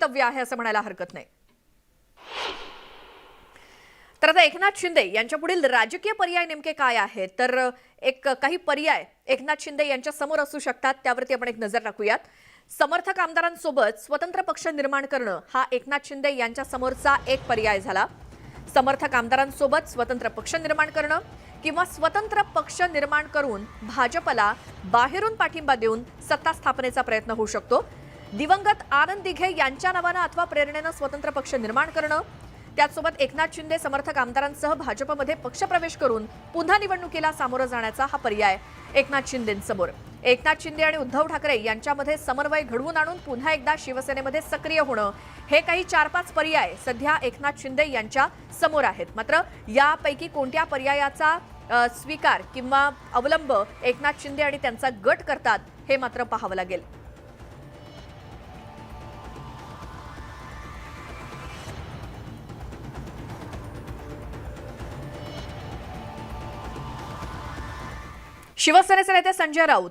तव्य आहे असं म्हणायला हरकत नाही. तर आता एकनाथ शिंदे यांच्या पुढील राजकीय पर्याय नेमके काय आहेत? तर एक काही पर्याय एकनाथ शिंदे यांच्या समोर असू शकतात त्यावरती आपण एक नजर टाकूयात. समर्थक आमदारांसोबत स्वतंत्र पक्ष निर्माण करणं हा एकनाथ शिंदे यांच्या समोरचा एक पर्याय झाला. समर्थक आमदारांसोबत स्वतंत्र पक्ष निर्माण करणं किंवा स्वतंत्र पक्ष निर्माण करून भाजपला बाहेरून पाठिंबा देऊन सत्ता स्थापनेचा प्रयत्न होऊ शकतो. दिवंगत आनंद दिघे यांच्या नावानं अथवा प्रेरणेनं स्वतंत्र पक्ष निर्माण करणं. त्याचसोबत एकनाथ शिंदे समर्थक आमदारांसह भाजपमध्ये पक्षप्रवेश करून पुन्हा निवडणुकीला सामोरं जाण्याचा हा पर्याय एकनाथ शिंदेंसमोर. एकनाथ शिंदे आणि उद्धव ठाकरे यांच्यामध्ये समन्वय घडवून आणून पुन्हा एकदा शिवसेनेमध्ये सक्रिय होणं हे काही चार पाच पर्याय सध्या एकनाथ शिंदे यांच्या समोर आहेत. मात्र यापैकी कोणत्या पर्यायाचा स्वीकार किंवा अवलंब एकनाथ शिंदे आणि त्यांचा गट करतात हे मात्र पाहावं लागेल. शिवसेनेचे नेते संजय राऊत